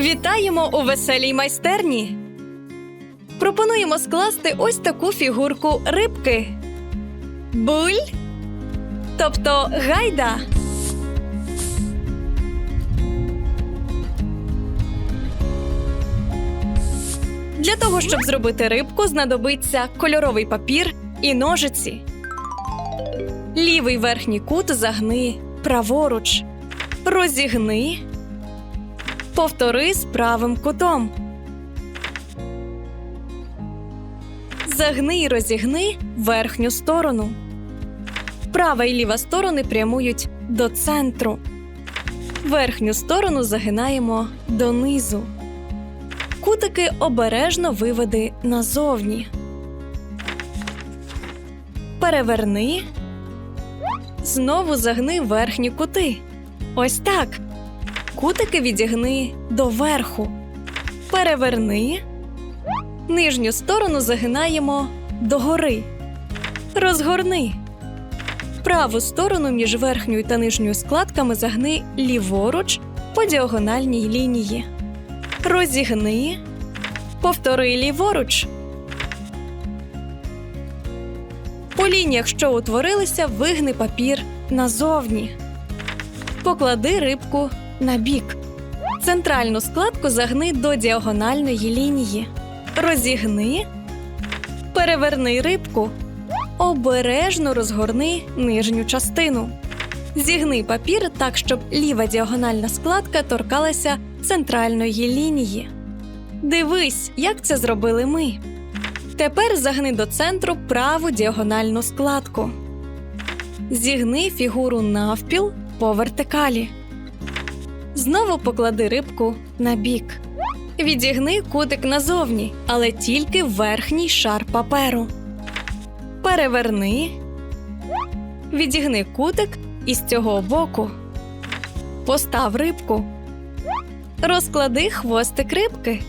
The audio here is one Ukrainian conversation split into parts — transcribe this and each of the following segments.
Вітаємо у веселій майстерні. Пропонуємо скласти ось таку фігурку рибки. Буль. Тобто гайда. Для того, щоб зробити рибку, знадобиться кольоровий папір і ножиці. Лівий верхній кут загни праворуч. Розігни. Повтори з правим кутом. Загни і розігни верхню сторону. Права і ліва сторони прямують до центру. Верхню сторону загинаємо донизу. Кутики обережно виведи назовні. Переверни. Знову загни верхні кути. Ось так. Кутики відігни доверху. Переверни. Нижню сторону загинаємо догори. Розгорни. Праву сторону між верхньою та нижньою складками загни ліворуч по діагональній лінії. Розігни. Повтори ліворуч. По лініях, що утворилися, вигни папір назовні. Поклади рибку на бік. Центральну складку загни до діагональної лінії. Розігни. Переверни рибку. Обережно розгорни нижню частину. Зігни папір так, щоб ліва діагональна складка торкалася центральної лінії. Дивись, як це зробили ми. Тепер загни до центру праву діагональну складку. Зігни фігуру навпіл по вертикалі. Знову поклади рибку на бік. Відігни кутик назовні, але тільки верхній шар паперу. Переверни. Відігни кутик із цього боку. Постав рибку. Розклади хвостик рибки.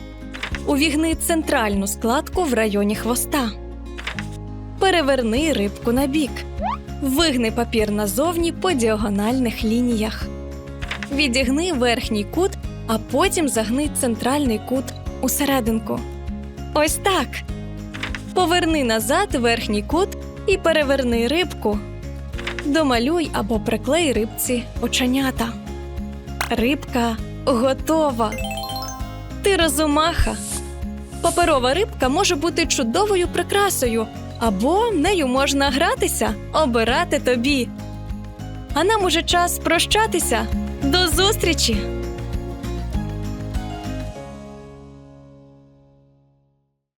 Увігни центральну складку в районі хвоста. Переверни рибку на бік. Вигни папір назовні по діагональних лініях. Відігни верхній кут, а потім загни центральний кут усерединку. Ось так. Поверни назад верхній кут і переверни рибку. Домалюй або приклей рибці оченята. Рибка готова. Ти розумаха. Паперова рибка може бути чудовою прикрасою, або нею можна гратися, обирати тобі. А нам уже час прощатися. До зустрічі!